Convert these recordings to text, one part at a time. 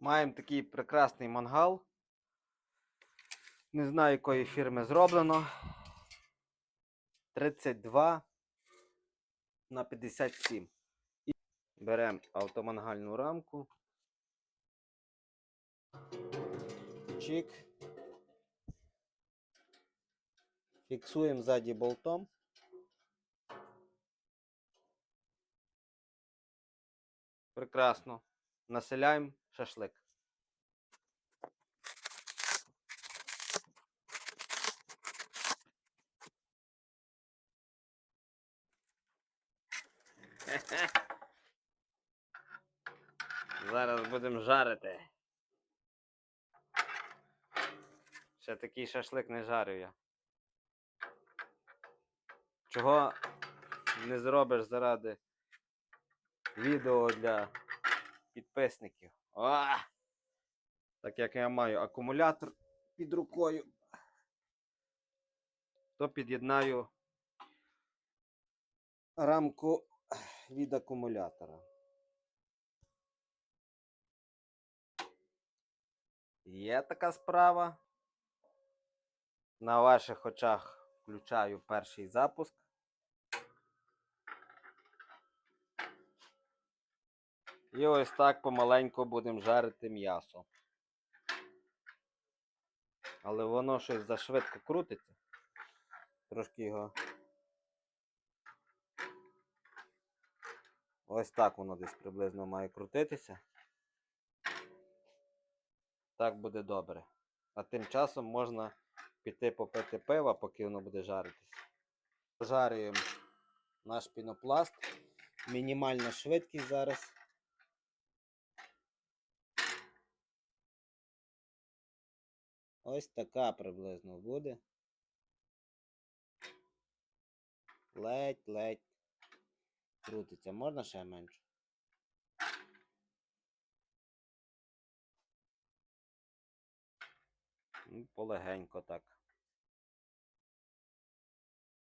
Маємо такий прекрасний мангал. Не знаю, якої фірми зроблено. 32 на 57. І беремо автомангальну рамку. Чик. Фіксуємо ззаді болтом. Прекрасно. Населяємо шашлик. Зараз будемо жарити. Ще такий шашлик не жарив я. Чого не зробиш заради відео для підписників? О! Так як я маю акумулятор під рукою, то під'єднаю рамку від акумулятора. Є така справа. На ваших очах включаю перший запуск. І ось так помаленьку будемо жарити м'ясо. Але воно щось зашвидко крутиться. Трошки його. Ось так воно десь приблизно має крутитися. Так буде добре. А тим часом можна піти попити пива, поки воно буде жаритись. Жарюємо наш пінопласт. Мінімальна швидкість зараз. Ось така приблизно буде. Ледь-ледь крутиться. Можна ще менше? Ну, Полегенько так.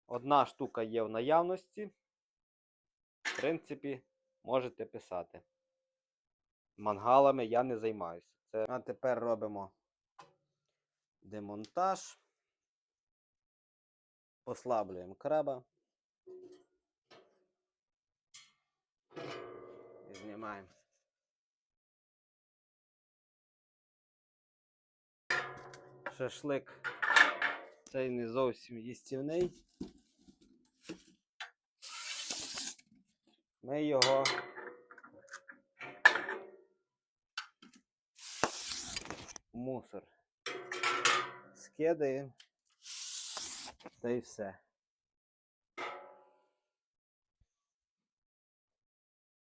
Одна штука є в наявності. В принципі, можете писати. Мангалами я не займаюся. Це... А тепер робимо демонтаж. Послаблюємо краба. І знімаємо. Шашлик цей не зовсім їстівний. Ми його мусор скидаємо та й все.